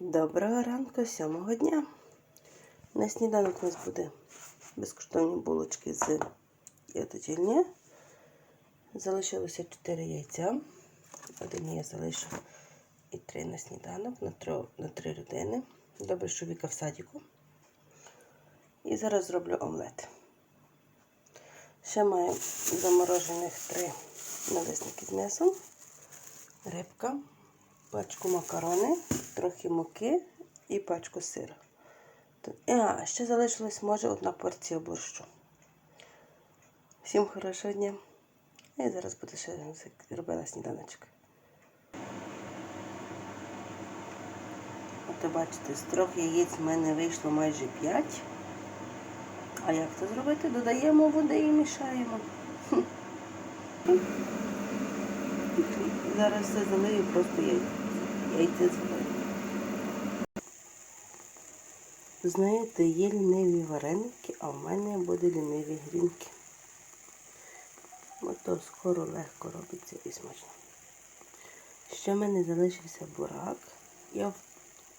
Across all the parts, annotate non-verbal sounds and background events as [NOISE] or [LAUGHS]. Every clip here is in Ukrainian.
Доброго ранку, сьомого дня. На сніданок у нас буде безкоштовні булочки з яточільні. Залишилося 4 яйця. Один я залишу і 3 на сніданок на 3, на 3 людини. Добре, що Віка в садіку. І зараз зроблю омлет. Ще маю заморожених 3 налисники з м'ясом, рибка, пачку макарони, трохи муки і пачку. Тут- А, ще залишилась, може, одна порція борщу. Всім хорошого дня. Я зараз буду ще робила сніданочок. От бачите, з трьох яєць в мене вийшло майже 5. А як це зробити? Додаємо води і мішаємо. Зараз все залию просто яйця. Залию. Знаєте, є ліниві вареники, а в мене буде ліниві грінки. Ото скоро легко робиться і смачно. Ще в мене залишився бурак. Я в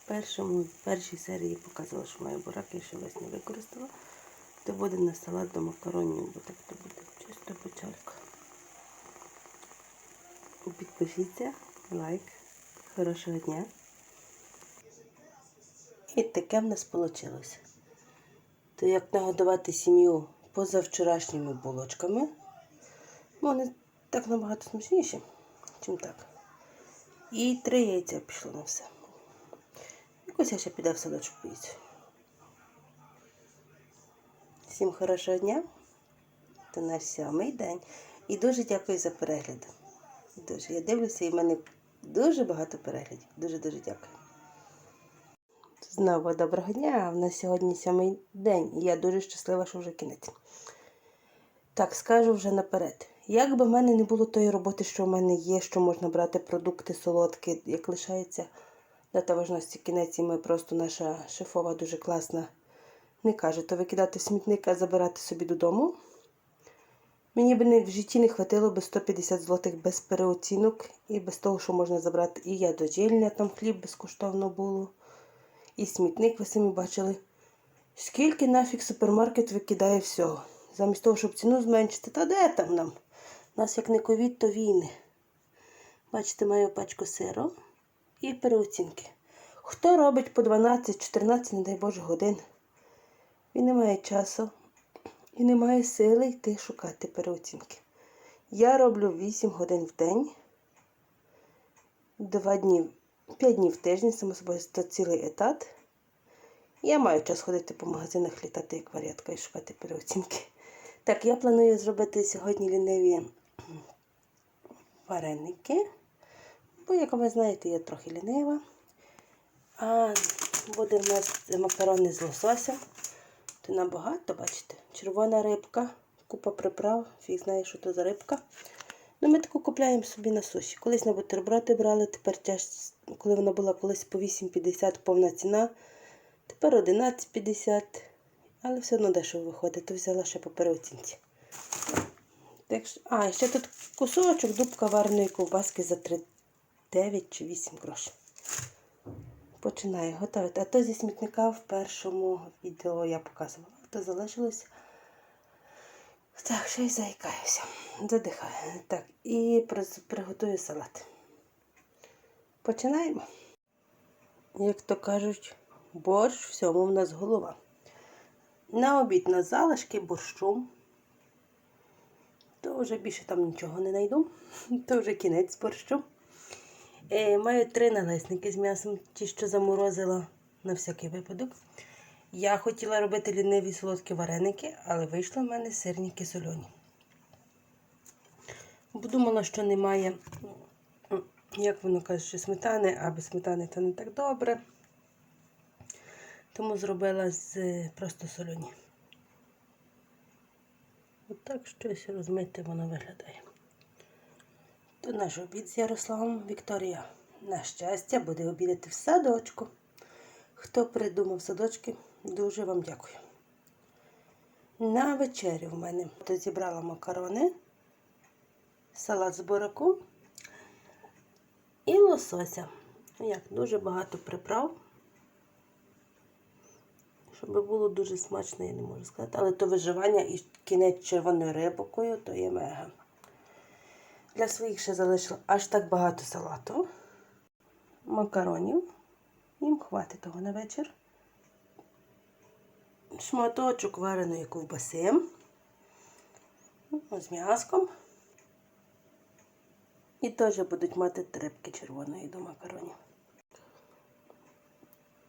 першому, в першій серії показувала, що маю бурак, я ще весь не використала. То буде на салат до макаронів, бо так то буде чисто печалька. Підпишіться, лайк. Хорошого дня. І таке в нас вийшло. То як нагодувати сім'ю позавчорашніми булочками. Ну, Вони так набагато смачніші, чим так. І три яйця пішло на все. Якось я ще піде в садочок поїсти. Всім хорошого дня. Це наш сьомий день. І дуже дякую за перегляд. Дуже. Я дивлюся, і в мене дуже багато переглядів. Дуже-дуже дякую. Знову доброго дня. В нас сьогодні сьомий день. І я дуже щаслива, що вже кінець. Так, скажу вже наперед. Як би в мене не було тої роботи, що в мене є, що можна брати продукти солодкі, як лишається дата важності кінець, і ми просто наша шефова дуже класна не каже, то викидати в смітник, а забирати собі додому. Мені б в житті не хватило би 150 злотих без переоцінок і без того, що можна забрати. І я додільня, там хліб безкоштовно було. І смітник, ви самі бачили. Скільки нафіг супермаркет викидає всього? Замість того, щоб ціну зменшити, та де там нам? Нас як не ковід, то війни. Бачите, маю пачку сиру і переоцінки. Хто робить по 12-14, не дай Боже, годин? Він не має часу і не має сили йти шукати переоцінки. Я роблю 8 годин в день, 2 дні, 5 днів в тиждень, само собою, це цілий етат. Я маю час ходити по магазинах, літати як варятка і шукати переоцінки. Так, я планую зробити сьогодні ліниві вареники. Бо, як ви знаєте, я трохи лінива. А буде в нас макарони з лососем. То набагато, бачите, червона рибка, купа приправ, фіг знає, що то за рибка. Ну, ми таку купляємо собі на суші. Колись на бутерброди брали, тепер тяж, коли вона була колись по 8,50 повна ціна, тепер 11,50, але все одно дешево виходить, то взяла ще по переоцінці. Так що, а, ще тут кусочок дубка вареної ковбаски за 3,9 чи 8 грошей. Починаю готувати. А то зі смітника в першому відео я показувала. То залишилось. Так, ще й заїкаюся. Задихаю. Так, і приготую салат. Починаємо. Як то кажуть, борщ всьому в нас голова. На обід на залишки борщу. То вже більше там нічого не знайду. [LAUGHS] То вже кінець борщу. Е, маю три налисники з м'ясом, ті, що заморозила на всякий випадок. Я хотіла робити ліниві солодкі вареники, але вийшло в мене сирні кисольоні. Бо думала, що немає, як воно каже, сметани, а без сметани то не так добре. Тому зробила з е, просто сольоні. Отак щось розмите воно виглядає. То наш обід з Ярославом Вікторія. На щастя, буде обідати в садочку. Хто придумав садочки, дуже вам дякую. На вечерю в мене тут зібрала макарони, салат з бураку і лосося. Як дуже багато приправ. Щоб було дуже смачно, я не можу сказати. Але то виживання і кінець червоною рибокою, то є мега. Для своїх ще залишила аж так багато салату, макаронів. Їм хватить того на вечір. Шматочок вареної ковбаси. Ну, З м'яском. І теж будуть мати трепки червоної до макаронів.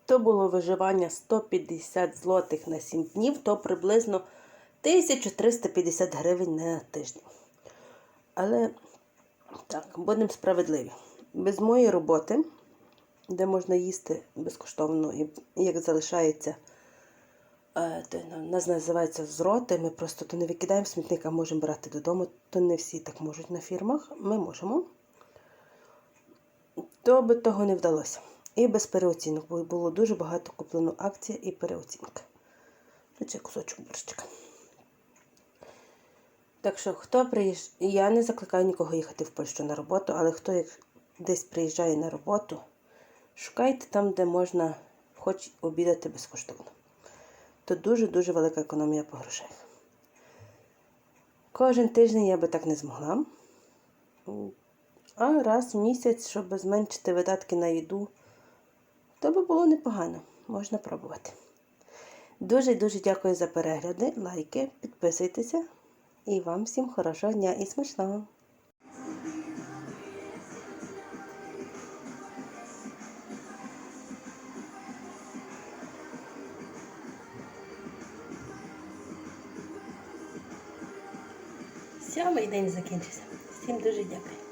То було виживання 150 злотих на 7 днів, то приблизно 1350 гривень на тиждень. Але так, будемо справедливі. Без моєї роботи, де можна їсти безкоштовно, і як залишається, е, то нас називається зроти, ми просто то не викидаємо смітник, а можемо брати додому, то не всі так можуть на фірмах, ми можемо. То би того не вдалося. І без переоцінок, бо було дуже багато куплено акцій і переоцінка. Тут ще кусочок борщика. Так що, хто приїжджає, я не закликаю нікого їхати в Польщу на роботу, але хто як десь приїжджає на роботу, шукайте там, де можна хоч обідати безкоштовно. То дуже-дуже велика економія по грошах. Кожен тиждень я би так не змогла. А раз в місяць, щоб зменшити видатки на їду, то би було непогано. Можна пробувати. Дуже-дуже дякую за перегляди, лайки, підписуйтеся. І вам всім хорошого дня і смачного! Сьомий день закінчився. Всім дуже дякую.